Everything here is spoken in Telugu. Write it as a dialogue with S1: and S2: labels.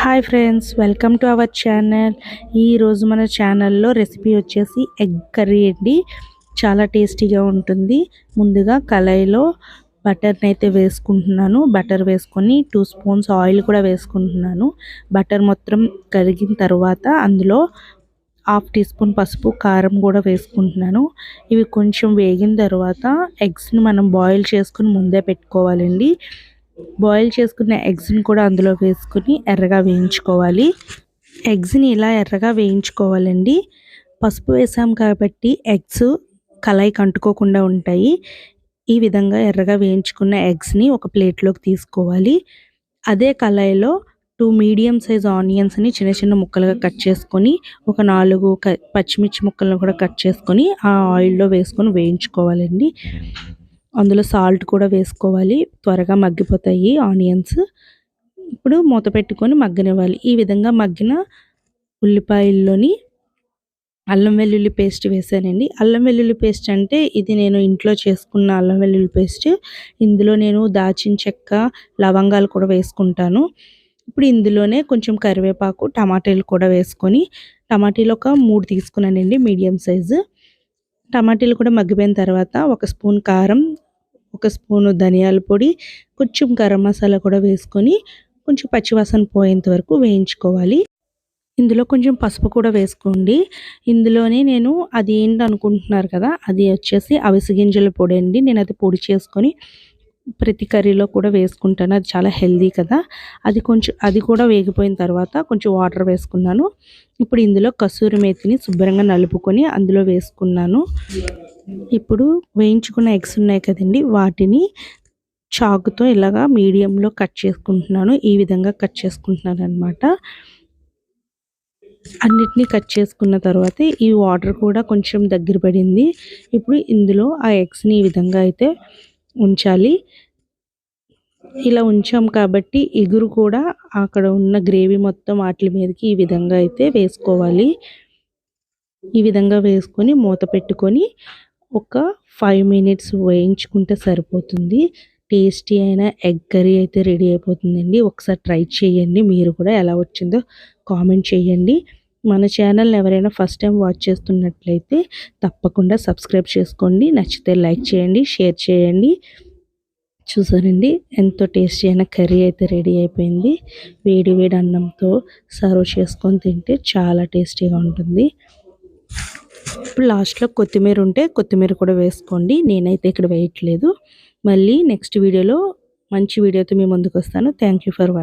S1: Hi friends welcome to our channel. ఈరోజు మన ఛానల్లో రెసిపీ వచ్చేసి ఎగ్ కర్రీ అండి. చాలా టేస్టీగా ఉంటుంది. ముందుగా కళాయిలో బటర్ని అయితే వేసుకుంటున్నాను. బటర్ వేసుకొని టూ స్పూన్స్ ఆయిల్ కూడా వేసుకుంటున్నాను. బటర్ మొత్తం కరిగిన తర్వాత అందులో హాఫ్ టీ స్పూన్ పసుపు కారం కూడా వేసుకుంటున్నాను. ఇవి కొంచెం వేగిన తర్వాత ఎగ్స్ని మనం బాయిల్ చేసుకుని ముందే పెట్టుకోవాలండి. బాయిల్ చేసుకున్న ఎగ్స్ని కూడా అందులో వేసుకుని ఎర్రగా వేయించుకోవాలి. ఎగ్స్ని ఇలా ఎర్రగా వేయించుకోవాలండి. పసుపు వేసాం కాబట్టి ఎగ్స్ కళాయికి అంటుకోకుండా ఉంటాయి. ఈ విధంగా ఎర్రగా వేయించుకున్న ఎగ్స్ని ఒక ప్లేట్లోకి తీసుకోవాలి. అదే కళాయిలో టూ మీడియం సైజ్ ఆనియన్స్ని చిన్న చిన్న ముక్కలుగా కట్ చేసుకొని ఒక నాలుగు పచ్చిమిర్చి ముక్కలను కూడా కట్ చేసుకొని ఆ ఆయిల్లో వేసుకొని వేయించుకోవాలండి. అందులో సాల్ట్ కూడా వేసుకోవాలి. త్వరగా మగ్గిపోతాయి ఆనియన్స్. ఇప్పుడు మూత పెట్టుకొని మగ్గనివ్వాలి. ఈ విధంగా మగ్గిన ఉల్లిపాయల్లోని అల్లం వెల్లుల్లి పేస్ట్ వేసానండి. అల్లం వెల్లుల్లి పేస్ట్ అంటే ఇది నేను ఇంట్లో చేసుకున్న అల్లం వెల్లుల్లి పేస్ట్. ఇందులో నేను దాచిన చెక్క లవంగాలు కూడా వేసుకుంటాను. ఇప్పుడు ఇందులోనే కొంచెం కరివేపాకు టమాటాలు కూడా వేసుకొని టమాటీలు ఒక మూడు తీసుకున్నానండి మీడియం సైజు. టమాటీలు కూడా మగ్గిపోయిన తర్వాత ఒక స్పూన్ కారం ఒక స్పూను ధనియాల పొడి కొంచెం గరం మసాలా కూడా వేసుకొని కొంచెం పచ్చివాసన పోయేంత వరకు వేయించుకోవాలి. ఇందులో కొంచెం పసుపు కూడా వేసుకోండి. ఇందులోనే నేను అది ఏంటి అనుకుంటున్నారు కదా అది వచ్చేసి అవిసి గింజల పొడి అండి. నేను అది పొడి చేసుకొని ప్రతి కర్రీలో కూడా వేసుకుంటాను. అది చాలా హెల్దీ కదా. అది కొంచెం అది కూడా వేగిపోయిన తర్వాత కొంచెం వాటర్ వేసుకున్నాను. ఇప్పుడు ఇందులో కసూరి మేతిని శుభ్రంగా నలుపుకొని అందులో వేసుకున్నాను. ఇప్పుడు వేయించుకున్న ఎగ్స్ ఉన్నాయి కదండి వాటిని చాకుతో ఇలాగా మీడియంలో కట్ చేసుకుంటున్నాను. ఈ విధంగా కట్ చేసుకుంటున్నాను అనమాట అన్నిటినీ కట్ చేసుకున్న తర్వాత ఈ వాటర్ కూడా కొంచెం దగ్గర పడింది. ఇప్పుడు ఇందులో ఆ ఎగ్స్ని ఈ విధంగా అయితే ఉంచాలి. ఇలా ఉంచాం కాబట్టి ఎగురు కూడా అక్కడ ఉన్న గ్రేవీ మొత్తం వాటి మీదకి ఈ విధంగా అయితే వేసుకోవాలి. ఈ విధంగా వేసుకొని మూత పెట్టుకొని ఒక ఫైవ్ మినిట్స్ వేయించుకుంటే సరిపోతుంది. టేస్టీ అయిన ఎగ్ కర్రీ అయితే రెడీ అయిపోతుందండి. ఒకసారి ట్రై చేయండి. మీరు కూడా ఎలా వచ్చిందో కామెంట్ చేయండి. మన ఛానల్ని ఎవరైనా ఫస్ట్ టైం వాచ్ చేస్తున్నట్లయితే తప్పకుండా సబ్స్క్రైబ్ చేసుకోండి. నచ్చితే లైక్ చేయండి షేర్ చేయండి. చూసారండి? ఎంతో టేస్టీ అయిన కర్రీ అయితే రెడీ అయిపోయింది. వేడి వేడి అన్నంతో సర్వ్ చేసుకొని తింటే చాలా టేస్టీగా ఉంటుంది. ఇప్పుడు లాస్ట్లో కొత్తిమీర ఉంటే కొత్తిమీర కూడా వేసుకోండి. నేనైతే ఇక్కడ వేయట్లేదు. మళ్ళీ నెక్స్ట్ వీడియోలో మంచి వీడియోతో మీ ముందుకు వస్తాను థ్యాంక్ ఫర్ వాచింగ్